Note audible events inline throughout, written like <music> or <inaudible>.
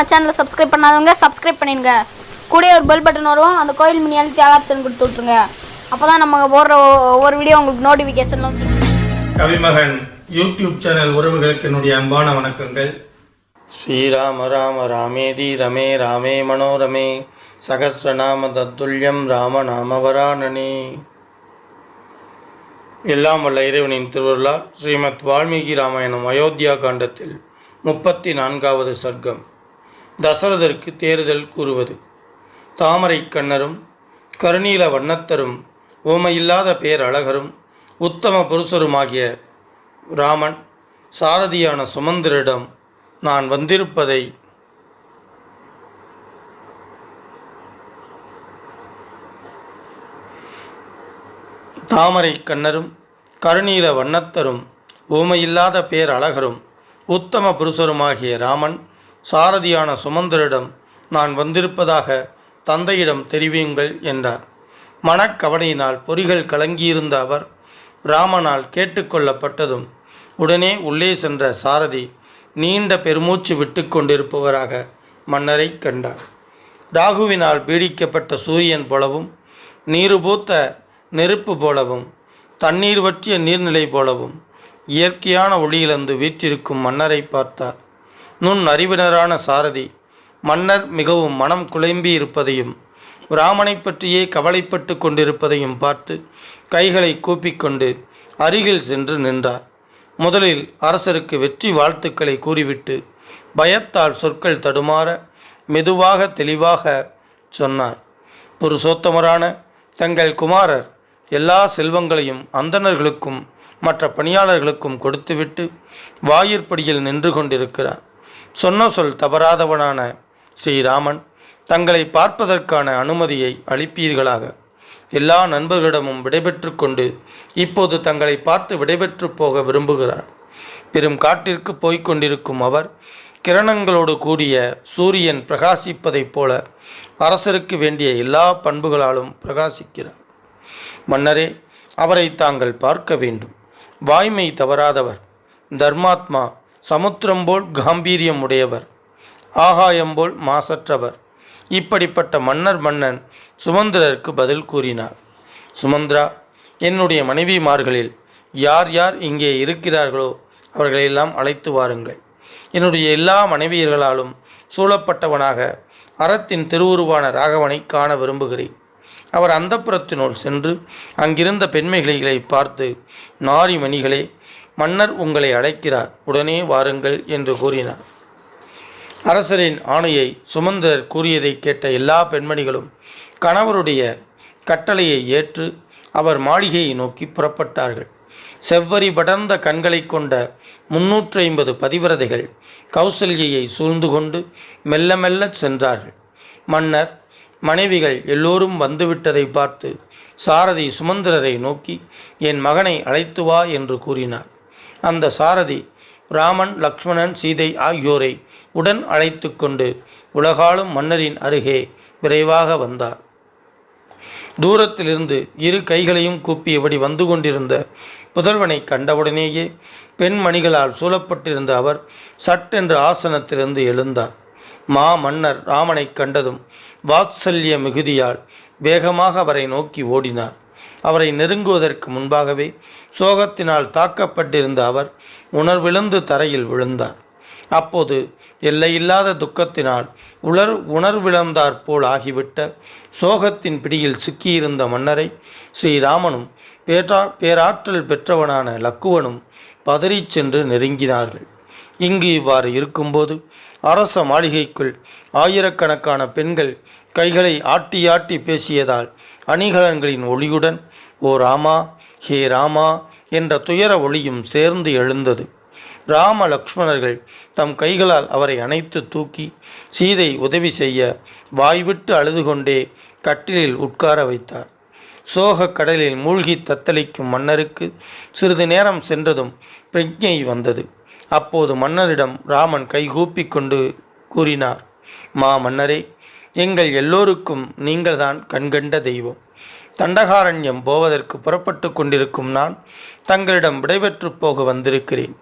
நம்ம சேனலை சப்ஸ்கிரைப் பண்ணாதவங்க சப்ஸ்கிரைப் பண்ணிடுங்க. கூட ஒரு பெல் பட்டன் வரும். அந்த கோயில் மணி அழுத்தி ஆல் ஆப்ஷன் கொடுத்து விட்ருங்க அப்போ தான் நம்ம போடுற ஒவ்வொரு வீடியோ உங்களுக்கு நோட்டிஃபிகேஷன் கவிமகன் யூடியூப் சேனல் உறவுகளுக்கு என்னுடைய அன்பான வணக்கங்கள். ஸ்ரீராம ராம ராமேதி ரமே ராமே மனோரமே. சகசிரநாம தத்துல்யம் ராம நாமவரானனே எல்லாம் வல்ல இறைவனின் திருவிழா ஸ்ரீமத் வால்மீகி ராமாயணம் அயோத்தியா காண்டத்தில் முப்பத்தி நான்காவது சர்க்கம். தசரதற்கு தேறுதல் கூறுவது. தாமரை கண்ணரும் கருணீல வண்ணத்தரும் ஓமையில்லாத பேரழகரும் உத்தம புருஷருமாகிய ராமன் சாரதியான சுமந்திரிடம் நான் வந்திருப்பதை தாமரை கண்ணரும் கருணீல வண்ணத்தரும் ஊமையில்லாத பேர் அழகரும் உத்தம புருஷருமாகிய ராமன் சாரதியான சுமந்திரிடம் நான் வந்திருப்பதாக தந்தையிடம் தெரிவியுங்கள் என்றார். மனக்கவலையினால் பொறிகள் கலங்கியிருந்த அவர் ராமனால் கேட்டுக்கொள்ளப்பட்டதும் உடனே உள்ளே சென்ற சாரதி நீண்ட பெருமூச்சு விட்டு கொண்டிருப்பவராக மன்னரை கண்டார். ராகுவினால் பீடிக்கப்பட்ட சூரியன் போலவும் நீருபூத்த நெருப்பு போலவும் தண்ணீர் வற்றிய நீர்நிலை போலவும் இயற்கையான ஒளியிலிருந்து வீற்றிருக்கும் மன்னரை பார்த்தார். நுண் அறிவினரான சாரதி மன்னர் மிகவும் மனம் குழம்பி இருப்பதையும் ராமனை பற்றியே கவலைப்பட்டு கொண்டிருப்பதையும் பார்த்து கைகளை கூப்பிக்கொண்டு அருகில் சென்று நின்றார். முதலில் அரசருக்கு வெற்றி வாழ்த்துக்களை கூறிவிட்டு பயத்தால் சொற்கள் தடுமாற மெதுவாக தெளிவாக சொன்னார். புருஷோத்தமரான தங்கள் குமாரர் எல்லா செல்வங்களையும் அந்தணர்களுக்கும் மற்ற பணியாளர்களுக்கும் கொடுத்துவிட்டு வாயிற்படியில் நின்று கொண்டிருக்கிறார். சொன்ன சொல் தவறாதவனான ஸ்ரீராமன் தங்களை பார்ப்பதற்கான அனுமதியை அளிப்பீர்களாக. எல்லா நண்பர்களிடமும் விடைபெற்று கொண்டு இப்போது தங்களை பார்த்து விடைபெற்று போக விரும்புகிறார். பெரும் காட்டிற்கு போய்க் கொண்டிருக்கும் அவர் கிரணங்களோடு கூடிய சூரியன் பிரகாசிப்பதைப் போல அரசருக்கு வேண்டிய எல்லா பண்புகளாலும் பிரகாசிக்கிறார். மன்னரே அவரை தாங்கள் பார்க்க வேண்டும். வாய்மை தவறாதவர். தர்மாத்மா சமுத்திரம் போல் காம்பீரியம் உடையவர் ஆகாயம் போல் மாசற்றவர். இப்படிப்பட்ட மன்னர் மன்னன் சுமந்திரருக்கு பதில் கூறினார். சுமந்திரா என்னுடைய மனைவிமார்களில் யார் யார் இங்கே இருக்கிறார்களோ அவர்களையெல்லாம் அழைத்து வாருங்கள். என்னுடைய எல்லா மனைவியர்களாலும் சூழப்பட்டவனாக அறத்தின் திருவுருவான ராகவனை காண விரும்புகிறேன். அவர் அந்தப்புறத்தினுள் சென்று அங்கிருந்த பெண்மைகளை பார்த்து நாரிமணிகளே மன்னர் உங்களை அழைக்கிறார். உடனே வாருங்கள் என்று கூறினார். அரசரின் ஆணையை சுமந்திரர் கூறியதை கேட்ட எல்லா பெண்மணிகளும் கணவருடைய கட்டளையை ஏற்று அவர் மாளிகையை நோக்கி புறப்பட்டார்கள். செவ்வரி படர்ந்த கண்களைக் கொண்ட முன்னூற்றி ஐம்பது பதிவிரதைகள் கௌசல்யை சூழ்ந்து கொண்டு மெல்ல மெல்ல சென்றார்கள். மன்னர் மனைவிகள் எல்லோரும் வந்துவிட்டதை பார்த்து சாரதி சுமந்திரரை நோக்கி என் மகனை அழைத்து வா என்று கூறினார். அந்த சாரதி ராமன் லக்ஷ்மணன் சீதை ஆகியோரை உடன் அழைத்து கொண்டு உலகாளும் மன்னரின் அருகே விரைவாக வந்தார். தூரத்திலிருந்து இரு கைகளையும் கூப்பியபடி வந்து கொண்டிருந்த புதல்வனை கண்டவுடனேயே பெண்மணிகளால் சூழப்பட்டிருந்த அவர் சட்டென்று ஆசனத்திலிருந்து எழுந்தார். மா மன்னர் ராமனை கண்டதும் வாத்சல்ய மிகுதியால் வேகமாக அவரை நோக்கி ஓடினார். அவரை நெருங்குவதற்கு முன்பாகவே சோகத்தினால் தாக்கப்பட்டிருந்த அவர் உணர்விழந்து தரையில் விழுந்தார். அப்போது எல்லையில்லாத துக்கத்தினால் உலர் உணர்விழந்தாற் போல் ஆகிவிட்ட சோகத்தின் பிடியில் சிக்கியிருந்த மன்னரை ஸ்ரீராமனும் பேரா பேராற்றல் பெற்றவனான லக்குவனும் பதறிச் சென்று நெருங்கினார்கள். இங்கு இவ்வாறு இருக்கும்போது அரச மாளிகைக்குள் ஆயிரக்கணக்கான பெண்கள் கைகளை ஆட்டி ஆட்டி பேசியதால் அணிகலன்களின் ஒளியுடன் ஓ ராமா ஹே ராமா என்ற துயர ஒளியும் சேர்ந்து எழுந்தது. ராம லக்ஷ்மணர்கள் தம் கைகளால் அவரை அணைத்து தூக்கி சீதை உதவி செய்ய வாய்விட்டு அழுது கொண்டே கட்டிலில் உட்கார வைத்தார். சோகக் கடலில் மூழ்கி தத்தளிக்கும் மன்னருக்கு சிறிது நேரம் சென்றதும் பிரஜை வந்தது. அப்போது மன்னரிடம் ராமன் கைகூப்பி கொண்டு கூறினார் மா மன்னரே எங்கள் எல்லோருக்கும் நீங்கள்தான் கண்கண்ட தெய்வம். தண்டகாரண்யம் போவதற்கு புறப்பட்டு கொண்டிருக்கும் நான் தங்களிடம் விடைபெற்று போக வந்திருக்கிறேன்.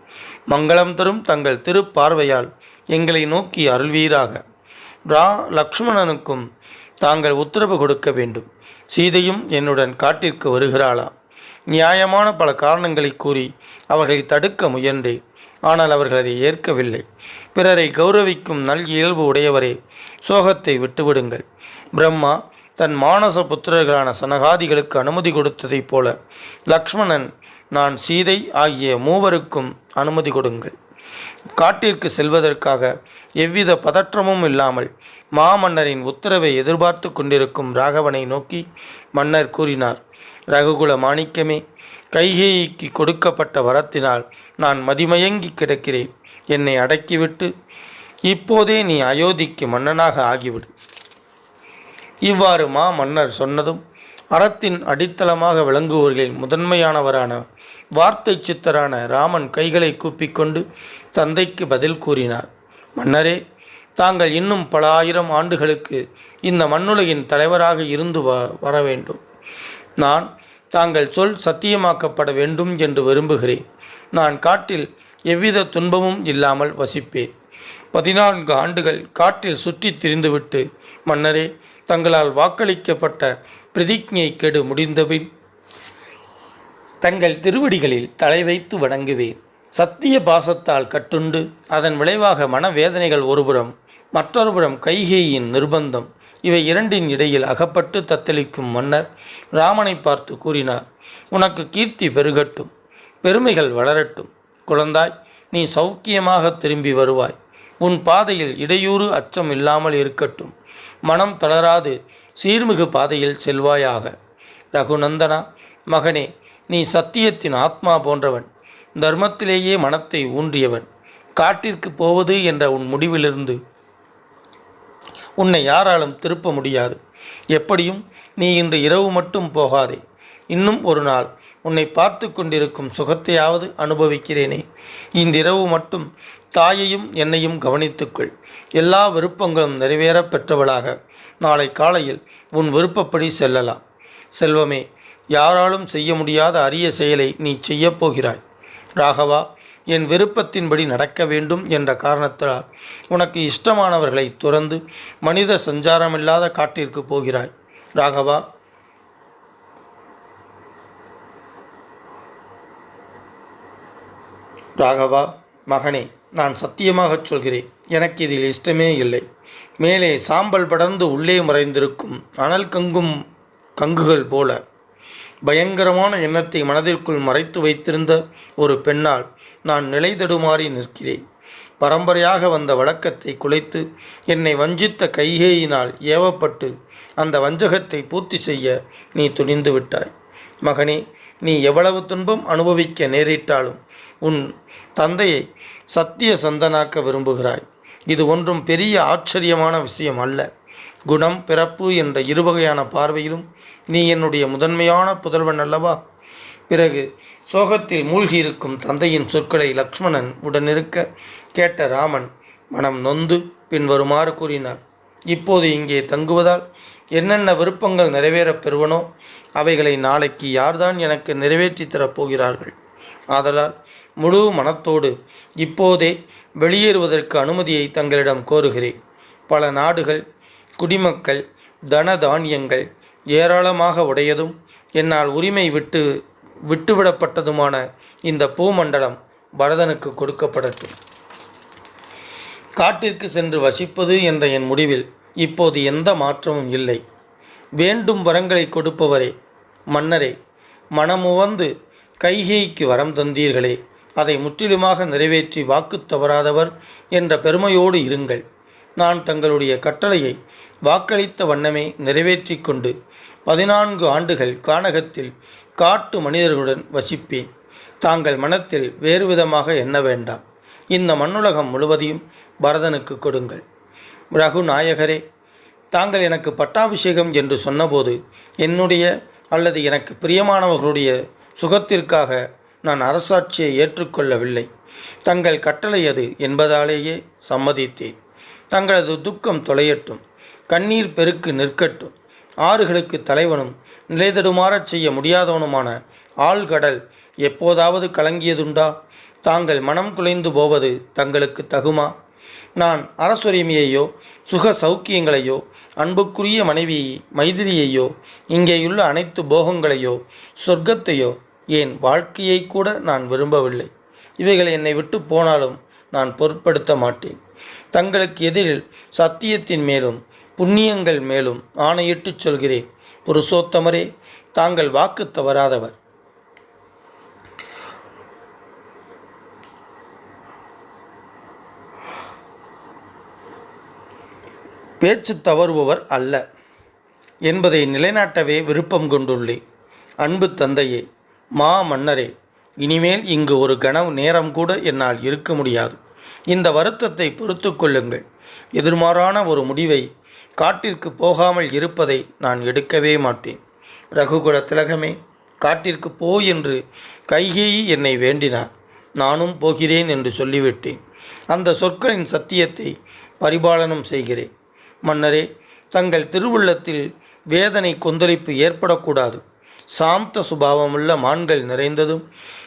மங்களம் தரும் தங்கள் திருப்பார்வையால் எங்களை நோக்கி அருள்வீராக. ரா லக்ஷ்மணனுக்கும் தாங்கள் உத்தரவு கொடுக்க வேண்டும். சீதையும் என்னுடன் காட்டிற்கு வருகிறாளா? நியாயமான பல காரணங்களை கூறி அவர்களை தடுக்க முயன்றேன். ஆனால் அவர்கள் அதை ஏற்கவில்லை. பிறரை கௌரவிக்கும் நல் இயல்பு உடையவரே சோகத்தை விட்டுவிடுங்கள். பிரம்மா தன் மானச புத்திரர்களான சனகாதிகளுக்கு அனுமதி கொடுத்ததைப் போல லக்ஷ்மணன் நான் சீதை ஆகிய மூவருக்கும் அனுமதி கொடுங்கள். காட்டிற்கு செல்வதற்காக எவ்வித பதற்றமும் இல்லாமல் மாமன்னரின் உத்தரவை எதிர்பார்த்து கொண்டிருக்கும் ராகவனை நோக்கி மன்னர் கூறினார் ரகுகுல மாணிக்கமே கைகேயிக்கு கொடுக்கப்பட்ட வரத்தினால் நான் மதிமயங்கி கிடக்கிறேன். என்னை அடக்கிவிட்டு இப்போதே நீ அயோத்திக்கு மன்னனாக ஆகிவிடு. இவ்வாறு மா மன்னர் சொன்னதும் அறத்தின் அடித்தளமாக விளங்குவோர்களில் முதன்மையானவரான வார்த்தை சித்தரான ராமன் கைகளை கூப்பிக்கொண்டு தந்தைக்கு பதில் கூறினார். மன்னரே தாங்கள் இன்னும் பல ஆயிரம் ஆண்டுகளுக்கு இந்த மண்ணுலகின் தலைவராக இருந்து வ வர வேண்டும் நான் தாங்கள் சொல் சத்தியமாக்கப்பட வேண்டும் என்று விரும்புகிறேன். நான் காட்டில் எவ்வித துன்பமும் இல்லாமல் வசிப்பேன். பதினான்கு ஆண்டுகள் காட்டில் சுற்றித் திரிந்துவிட்டு மன்னரே தங்களால் வாக்களிக்கப்பட்ட பிரதிஜை கெடு முடிந்தபின் தங்கள் திருவடிகளில் தலை வைத்து வணங்குவேன். சத்திய பாசத்தால் கட்டுண்டு அதன் விளைவாக மனவேதனைகள் ஒருபுறம் மற்றொருபுறம் கைகேயின் நிர்பந்தம் இவை இரண்டின் இடையில் அகப்பட்டு தத்தளிக்கும் மன்னர் ராமனை பார்த்து கூறினார் உனக்கு கீர்த்தி பெருகட்டும் பெருமைகள் வளரட்டும். குழந்தாய் நீ சௌக்கியமாக திரும்பி வருவாய். உன் பாதையில் இடையூறு அச்சம் இல்லாமல் இருக்கட்டும். மனம் தளராது சீர்மிகு பாதையில் செல்வாயாக. ரகுநந்தனா மகனே நீ சத்தியத்தின் ஆத்மா போன்றவன். தர்மத்திலேயே மனத்தை ஊன்றியவன். காட்டிற்கு போவது என்ற உன் முடிவிலிருந்து உன்னை யாராலும் திருப்ப முடியாது. எப்படியும் நீ இன்று இரவு மட்டும் போகாதே. இன்னும் ஒரு நாள் உன்னை பார்த்து கொண்டிருக்கும் சுகத்தையாவது அனுபவிக்கிறேனே. இன்றிரவு மட்டும் தாயையும் என்னையும் கவனித்துக்கொள். எல்லா விருப்பங்களும் நிறைவேற பெற்றவளாக. நாளை காலையில் உன் விருப்பப்படி செல்லலாம். செல்வமே யாராலும் செய்ய முடியாத அரிய செயலை நீ செய்யப் போகிறாய். ராகவா என் விருப்பத்தின்படி நடக்க வேண்டும் என்ற காரணத்தால் உனக்கு இஷ்டமானவர்களை துறந்து மனித சஞ்சாரமில்லாத காட்டிற்கு போகிறாய். ராகவா. ராகவா மகனே நான் சத்தியமாகச் சொல்கிறேன். எனக்கு இதில் இஷ்டமே இல்லை. மேலே சாம்பல் படர்ந்து உள்ளே மறைந்திருக்கும் அனல் கங்கும் கங்குகள் போல பயங்கரமான எண்ணத்தை மனதிற்குள் மறைத்து வைத்திருந்த ஒரு பெண்ணால் நான் நிலை தடுமாறி நிற்கிறேன். பரம்பரையாக வந்த வழக்கத்தை குலைத்து என்னை வஞ்சித்த கைகேயினால் ஏவப்பட்டு அந்த வஞ்சகத்தை பூர்த்தி செய்ய நீ துணிந்து விட்டாய். மகனே நீ எவ்வளவு துன்பம் அனுபவிக்க நேரிட்டாலும் உன் தந்தையை சத்திய சந்தனாக்க விரும்புகிறாய். இது ஒன்றும் பெரிய ஆச்சரியமான விஷயம் அல்ல. குணம் பிறப்பு என்ற இருவகையான பார்வையிலும் நீ என்னுடைய முதன்மையான புதல்வன் அல்லவா? பிறகு சோகத்தில் மூழ்கியிருக்கும் தந்தையின் சொற்களை லக்ஷ்மணன் உடனிருக்க கேட்ட ராமன் மனம் நொந்து பின்வருமாறு கூறினார். இப்போது இங்கே தங்குவதால் என்னென்ன விருப்பங்கள் நிறைவேறப் பெறுவனோ அவைகளை நாளைக்கு யார்தான் எனக்கு நிறைவேற்றித் தரப் போகிறார்கள் ஆதலால் முழு மனத்தோடு இப்போதே வெளியேறுவதற்கு அனுமதியை தங்களிடம் கோருகிறேன். பல நாடுகள் குடிமக்கள் தன தானியங்கள் ஏராளமாக உடையதும் என்னால் உரிமை விட்டு விட்டுவிடப்பட்டதுமான இந்த பூமண்டலம் பரதனுக்கு கொடுக்கப்படட்டும். காட்டிற்கு சென்று வசிப்பது என்ற என் முடிவில் இப்போது எந்த மாற்றமும் இல்லை. வேண்டும் வரங்களை கொடுப்பவரே மன்னரே மனமுவந்து கைகேய்க்கு வரம் தந்தீர்களே. அதை முற்றிலுமாக நிறைவேற்றி வாக்கு தவறாதவர் என்ற பெருமையோடு இருங்கள். நான் தங்களுடைய கட்டளையை வாக்களித்த வண்ணமே நிறைவேற்றி கொண்டு பதினான்கு ஆண்டுகள் கானகத்தில் காட்டு மனிதர்களுடன் வசிப்பேன். தாங்கள் மனத்தில் வேறு விதமாக எண்ண வேண்டாம். இந்த மண்ணுலகம் முழுவதையும் பரதனுக்கு கொடுங்கள். ரகுநாயகரே தாங்கள் எனக்கு பட்டாபிஷேகம் என்று சொன்னபோது என்னுடைய அல்லது எனக்கு பிரியமானவர்களுடைய சுகத்திற்காக நான் அரசாட்சியை ஏற்றுக்கொள்ளவில்லை. தங்கள் கட்டளை அது என்பதாலேயே சம்மதித்தேன். தங்களது துக்கம் தொலையட்டும் கண்ணீர் பெருக்கு நிற்கட்டும். ஆறுகளுக்கு தலைவனும் நிலைதடுமாறச் செய்ய முடியாதவனுமான ஆழ்கடல் எப்போதாவது கலங்கியதுண்டா? தாங்கள் மனம் குலைந்து போவது தங்களுக்கு தகுமா? நான் அரசுரிமையையோ சுக சௌக்கியங்களையோ அன்புக்குரிய மனைவி மைதிரியையோ இங்கேயுள்ள அனைத்து போகங்களையோ சொர்க்கத்தையோ என் வாழ்க்கையை கூட நான் விரும்பவில்லை. இவைகள் என்னை விட்டு போனாலும் நான் பொருட்படுத்த மாட்டேன். தங்களுக்கு எதிரில் சத்தியத்தின் மேலும் புண்ணியங்கள் மேலும் ஆணையிட்டுச் சொல்கிறேன். புருஷோத்தமரே தாங்கள் வாக்கு தவறாதவர். பேச்சு தவறுபவர் அல்ல என்பதை நிலைநாட்டவே விருப்பம் கொண்டுள்ளேன் அன்பு தந்தையே மா மன்னரே இனிமேல் இங்கு ஒரு கனவு நேரம் கூட என்னால் இருக்க முடியாது. இந்த வருத்தத்தை பொறுத்து கொள்ளுங்கள். எதிர்மாறான ஒரு முடிவை காட்டிற்கு போகாமல் இருப்பதை நான் எடுக்கவே மாட்டேன். ரகுகுல திலகமே காட்டிற்கு போ என்று கைகேயி என்னை வேண்டினார். நானும் போகிறேன் என்று சொல்லிவிட்டேன். அந்த சொற்களின் சத்தியத்தை பரிபாலனம் செய்கிறேன். மன்னரே தங்கள் திருவுள்ளத்தில் வேதனை கொந்தளிப்பு ஏற்படக்கூடாது. சாந்த சுபாவமுள்ள மான்கள் நிறைந்ததும்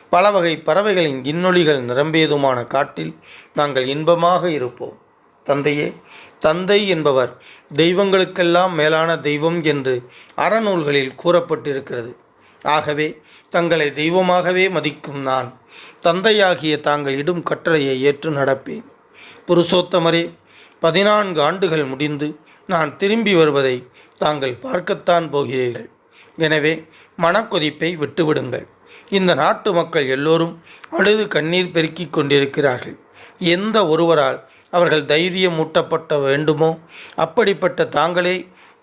பல வகை பறவைகளின் இன்னொலிகள் நிரம்பியதுமான காட்டில் நாங்கள் இன்பமாக இருப்போம். தந்தையே தந்தை என்பவர் தெய்வங்களுக்கெல்லாம் மேலான தெய்வம் என்று அறநூல்களில் கூறப்பட்டிருக்கிறது. ஆகவே தங்களை தெய்வமாகவே மதிக்கும் நான் தந்தையாகிய தாங்கள் இடும் கட்டளையை ஏற்று நடப்பேன். புருஷோத்தமரே பதினான்கு ஆண்டுகள் முடிந்து நான் திரும்பி வருவதை தாங்கள் பார்க்கத்தான் போகிறீர்கள். எனவே மனக்கொதிப்பை விட்டுவிடுங்கள். இந்த நாட்டு மக்கள் எல்லோரும் அழுது கண்ணீர் பெருக்கிக் கொண்டிருக்கிறார்கள். எந்த ஒருவரால் அவர்கள் தைரியம் ஊட்டப்பட்ட வேண்டுமோ அப்படிப்பட்ட தாங்களே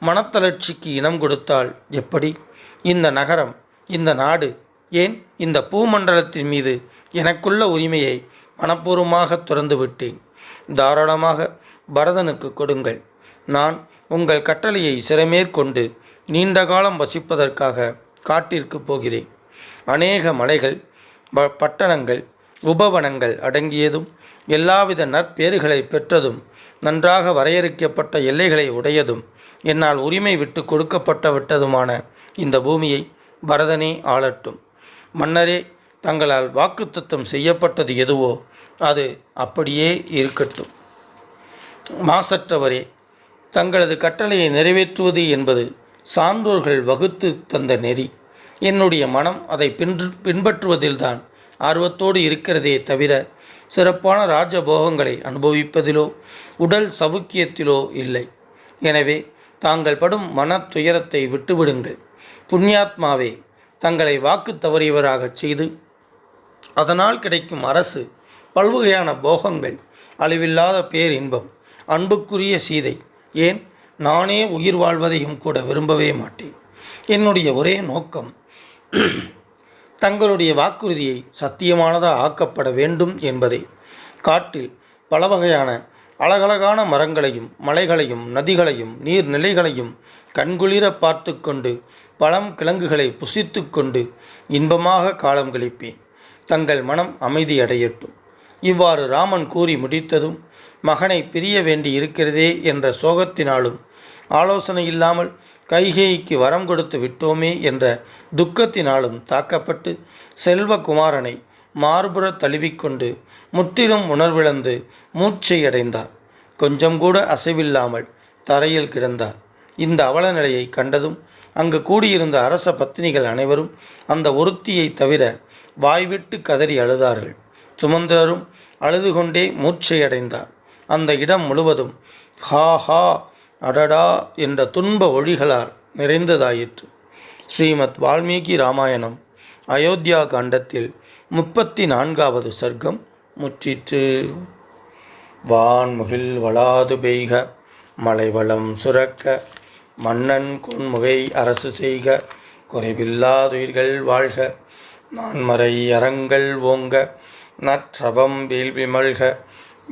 மனத்தளர்ச்சிக்கு இனம் கொடுத்தால் எப்படி? இந்த நகரம் இந்த நாடு ஏன் இந்த பூமண்டலத்தின் மீது எனக்குள்ள உரிமையை மனப்பூர்வமாக துறந்துவிட்டேன். தாராளமாக பரதனுக்கு கொடுங்கள். நான் உங்கள் கட்டளையை சிறமேற்கொண்டு நீண்ட காலம் வசிப்பதற்காக காட்டிற்கு போகிறேன். அநேக மலைகள் ப- பட்டணங்கள் உபவனங்கள் அடங்கியதும் எல்லாவித நற்பேறுகளை பெற்றதும் நன்றாக வரையறுக்கப்பட்ட எல்லைகளை உடையதும் என்னால் உரிமை விட்டு கொடுக்கப்பட்ட விட்டதுமான இந்த பூமியை பரதனே ஆளட்டும். மன்னரே தங்களால் வாக்குத்தத்தம் செய்யப்பட்டது எதுவோ அது அப்படியே இருக்கட்டும். மாசற்றவரே தங்களது கட்டளையை நிறைவேற்றுவது என்பது சான்றோர்கள் வகுத்து தந்த நெறி. என்னுடைய மனம் அதை பின்று பின்பற்றுவதில்தான் ஆர்வத்தோடு இருக்கிறதே தவிர சிறப்பான ராஜபோகங்களை அனுபவிப்பதிலோ உடல் சவுக்கியத்திலோ இல்லை. எனவே தாங்கள் படும் மன துயரத்தை விட்டுவிடுங்கள். புண்ணியாத்மாவே தங்களை வாக்கு தவறியவராகச் செய்து அதனால் கிடைக்கும் அரசு பல்வகையான போகங்கள் அழிவில்லாத பேரின்பம் அன்புக்குரிய சீதை ஏன்? நானே உயிர் வாழ்வதையும் கூட விரும்பவே மாட்டேன். என்னுடைய ஒரே நோக்கம் <clears throat> தங்களுடைய வாக்குறுதியை சத்தியமானதாக ஆக்கப்பட வேண்டும் என்பதே. காட்டில் பல வகையான அழகழகான மரங்களையும் மலைகளையும் நதிகளையும் நீர்நிலைகளையும் கண்குளிர பார்த்து கொண்டு பழம் கிழங்குகளை புசித்து கொண்டு இன்பமாக காலம் கழிப்பேன். தங்கள் மனம் அமைதியடையட்டும் இவ்வாறு ராமன் கூறி முடித்ததும் மகனை பிரிய வேண்டி இருக்கிறதே என்ற சோகத்தினாலும் ஆலோசனை இல்லாமல் கைகேயிக்கு வரம் கொடுத்து விட்டோமே என்ற துக்கத்தினாலும் தாக்கப்பட்டு செல்வகுமாரனை மார்புற தழுவிக்கொண்டு முற்றிலும் உணர்விழந்து மூச்சை அடைந்தார் கொஞ்சம் கூட அசைவில்லாமல் தரையில் கிடந்தார். இந்த அவல நிலையை கண்டதும் அங்கு கூடியிருந்த அரச பத்தினிகள் அனைவரும் அந்த ஒருத்தியை தவிர வாய்விட்டு கதறி அழுதார்கள். சுமந்திரரும் அழுது கொண்டே மூச்சை அடைந்தார் அந்த இடம் முழுவதும் ஹா ஹா அடடா என்ற துன்ப ஒளிகளால் நிறைந்ததாயிற்று. ஸ்ரீமத் வால்மீகி ராமாயணம் அயோத்தியா காண்டத்தில் முப்பத்தி நான்காவது சர்க்கம் முற்றிற்று. வான்முகில் வளாது பெய்க மலைவளம் சுரக்க மன்னன் கொன்முகை அரசு செய்க குறைவில்லாதுயிர்கள் வாழ்க நான்மறை அறங்கள் ஓங்க நற்றபம் வேள்விமழ்க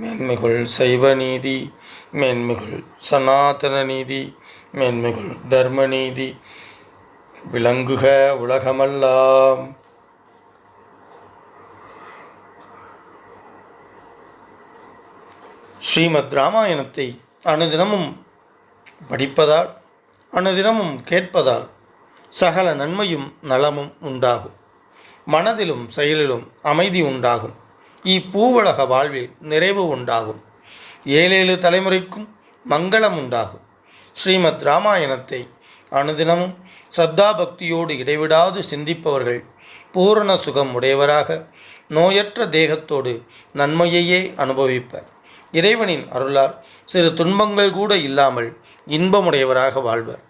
மேன்மிகுள் சைவ நீதி மேன்மிகுள் சனாதன நீதி மேன்மிகுள் தர்ம நீதி விளங்குக உலகமல்லாம். ஸ்ரீமத் ராமாயணத்தை அனுதினமும் படிப்பதால் அனுதினமும் கேட்பதால் சகல நன்மையும் நலமும் உண்டாகும். மனதிலும் செயலிலும் அமைதி உண்டாகும். இப்பூவுலக வாழ்வில் நிறைவு உண்டாகும். ஏழேழு தலைமுறைக்கும் மங்களம் உண்டாகும். ஸ்ரீமத் ராமாயணத்தை அனுதினமும் ஸ்ரத்தா பக்தியோடு இடைவிடாது சிந்திப்பவர்கள் பூரண சுகம் உடையவராக நோயற்ற தேகத்தோடு நன்மையையே அனுபவிப்பர். இறைவனின் அருளால் சிறு துன்பங்கள் கூட இல்லாமல் இன்பமுடையவராக வாழ்வர்.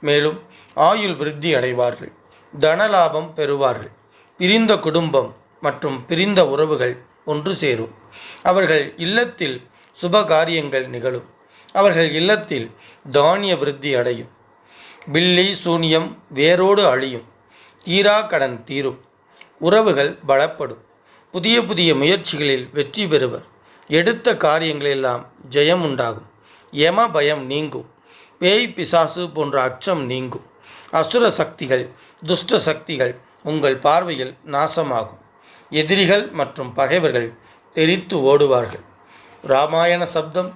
மேலும் ஆயுள் விருத்தி அடைவார்கள் தனலாபம் பெறுவார்கள். பிரிந்த குடும்பம் மற்றும் பிரிந்த உறவுகள் ஒன்று சேரும். அவர்கள் இல்லத்தில் சுப காரியங்கள் நிகழும். அவர்கள் இல்லத்தில் தானிய விருத்தி அடையும். பில்லி சூனியம் வேரோடு அழியும். தீரா கடன் தீரும். உறவுகள் பலப்படும். புதிய புதிய முயற்சிகளில் வெற்றி பெறுவர். எடுத்த காரியங்களெல்லாம் ஜெயம் உண்டாகும். யம பயம் நீங்கும். பேய் பிசாசு போன்ற அச்சம் நீங்கும். அசுர சக்திகள் துஷ்ட சக்திகள் உங்கள் பார்வையில் நாசமாகும். எதிரிகள் மற்றும் பகைவர்கள் தெரித்து ஓடுவார்கள். ராமாயண சப்தம்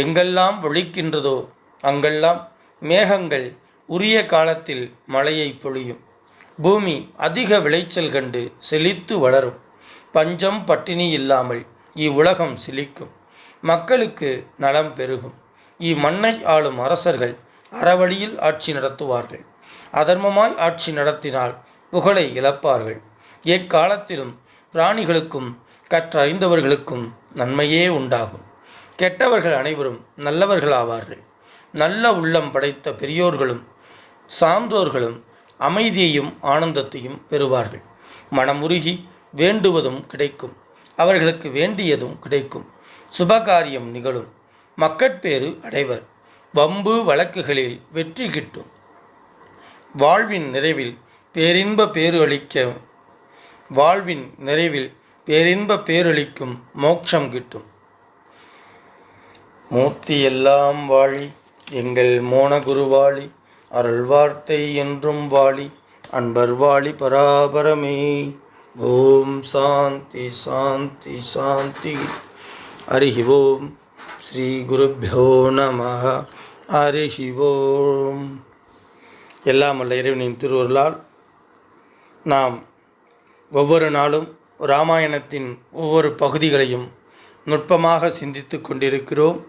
எங்கெல்லாம் ஒழிக்கின்றதோ அங்கெல்லாம் மேகங்கள் உரிய காலத்தில் மழையை பொழியும். பூமி அதிக விளைச்சல் கண்டு செழித்து வளரும். பஞ்சம் பட்டினி இல்லாமல் இவ்வுலகம் செழிக்கும் மக்களுக்கு நலம் பெருகும். இம்மண்ணை ஆளும் அரசர்கள் அறவழியில் ஆட்சி நடத்துவார்கள். அதர்மமாய் ஆட்சி நடத்தினால் புகழை இழப்பார்கள். எக்காலத்திலும் பிராணிகளுக்கும் கற்றறிந்தவர்களுக்கும் நன்மையே உண்டாகும். கெட்டவர்கள் அனைவரும் நல்லவர்களாவார்கள். நல்ல உள்ளம் படைத்த பெரியோர்களும் சான்றோர்களும் அமைதியையும் ஆனந்தத்தையும் பெறுவார்கள். மனமுருகி வேண்டுவதும் கிடைக்கும். அவர்களுக்கு வேண்டியதும் கிடைக்கும். சுபகாரியம் நிகழும். மக்கட்பேறு அடைவர். வம்பு வழக்குகளில் வெற்றி கிட்டும். வாழ்வின் நிறைவில் பேரின்ப பேறு அளிக்க வாழ்வின் நிறைவில் பேரின்ப பேரளிக்கும் மோட்சம் கிட்டும். மூர்த்தி எல்லாம் வாழி எங்கள் மோனகுருவாளி அருள் வார்த்தை என்றும் வாழி அன்பர் வாழி பராபரமே. ஓம் சாந்தி சாந்தி சாந்தி. ஹரிஹி ஓம் ஸ்ரீ குருப்பியோ நம ஹரிஹி ஓம் எல்லாம் அல்ல இறைவனின் திருவருளால் நாம் ஒவ்வொரு நாளும் ராமாயணத்தின் ஒவ்வொரு பகுதிகளையும் நுட்பமாக சிந்தித்து கொண்டிருக்கிறோம்.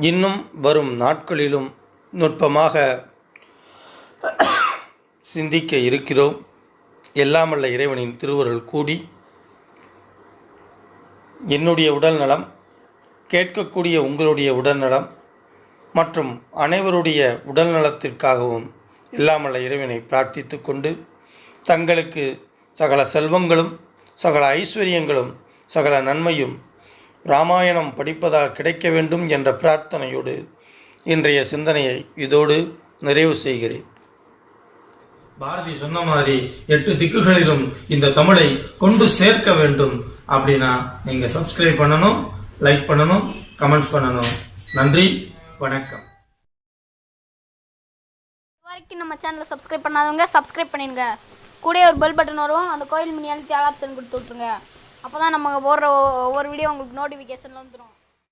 இன்னும் வரும் நாட்களிலும் நுட்பமாக சிந்திக்க இருக்கிறோம். எல்லாமல்ல இறைவனின் திருவருள் கூடி என்னுடைய உடல்நலம் கேட்கக்கூடிய உங்களுடைய உடல்நலம் மற்றும் அனைவருடைய உடல்நலத்திற்காகவும் எல்லாமல்ல இறைவனை பிரார்த்தித்து கொண்டு தங்களுக்கு சகல செல்வங்களும் சகல ஐஸ்வர்யங்களும் சகல நன்மையும் ராமாயணம் படிப்பதால் கிடைக்க வேண்டும் என்ற பிரார்த்தனையோடு இன்றைய சிந்தனையை இதோடு நிறைவு செய்கிறேன். பாரதி சொன்ன மாதிரி எட்டு திக்குகளிலும் இந்த தமிழை கொண்டு சேர்க்க வேண்டும் அப்படின்னா நீங்க சப்ஸ்கிரைப் பண்ணணும் லைக் பண்ணணும் கமெண்ட்ஸ் பண்ணணும். நன்றி வணக்கம். வரைக்கும் நம்ம சேனலை சப்ஸ்கிரைப் பண்ணாதவங்க சப்ஸ்கிரைப் பண்ணிடுங்க. கூடயே ஒரு பெல் பட்டன் வரும். அந்த கோயில் மணி அழுத்தி ஆல் ஆப்ஷன் கொடுத்து விட்ருங்க அப்போ தான் நம்ம போடுற ஒவ்வொரு வீடியோ உங்களுக்கு நோட்டிஃபிகேஷனில் வந்துடும்